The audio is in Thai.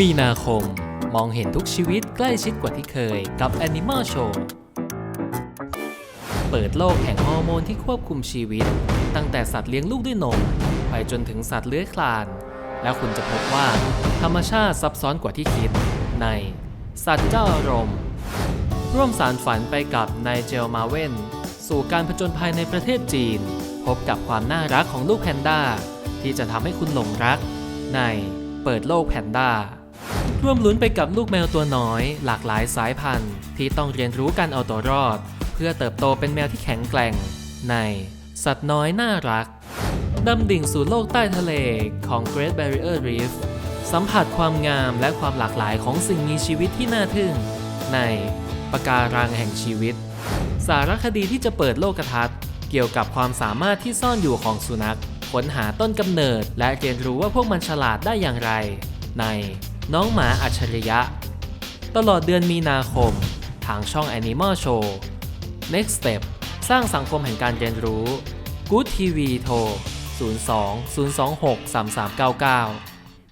มีนาคม มองเห็นทุกชีวิตใกล้ชิดกว่าที่เคยกับ Animal Show เปิดโลกแห่งฮอร์โมนที่ควบคุมชีวิต ตั้งแต่สัตว์เลี้ยงลูกด้วยนม ไปจนถึงสัตว์เลื้อยคลาน แล้วคุณจะพบว่า ธรรมชาติซับซ้อนกว่าที่คิด ใน สัตว์เจ้าอารมณ์ ร่วมสารฝันไปกับนายเจลมาเวนสู่การผจญภัยในประเทศจีน พบกับความน่ารักของลูกแพนด้า ที่จะทำให้คุณหลงรักใน เปิดโลกแพนด้า ร่วมลุ้นไปกับลูกแมวตัวน้อย หลากหลายสายพันธุ์ ที่ต้องเรียนรู้การเอาตัวรอด เพื่อเติบโตเป็นแมวที่แข็งแกร่ง ใน สัตว์น้อยน่ารักดำดิ่งสู่โลกใต้ทะเลของ Great Barrier Reef สัมผัสความงามและความหลากหลายของสิ่งมีชีวิตที่น่าทึ่ง ในปะการังแห่งชีวิต สารคดีที่จะเปิดโลกทัศน์ เกี่ยวกับความสามารถที่ซ่อนอยู่ของสุนัข ค้นหาต้นกำเนิด และเรียนรู้ว่าพวกมันฉลาดได้อย่างไร ในน้องหมาอัจฉริยะ ตลอดเดือนมีนาคม ทางช่อง Animal Show Next Step สร้างสังคมแห่งการเรียนรู้ Good TV โทร 02 026 3399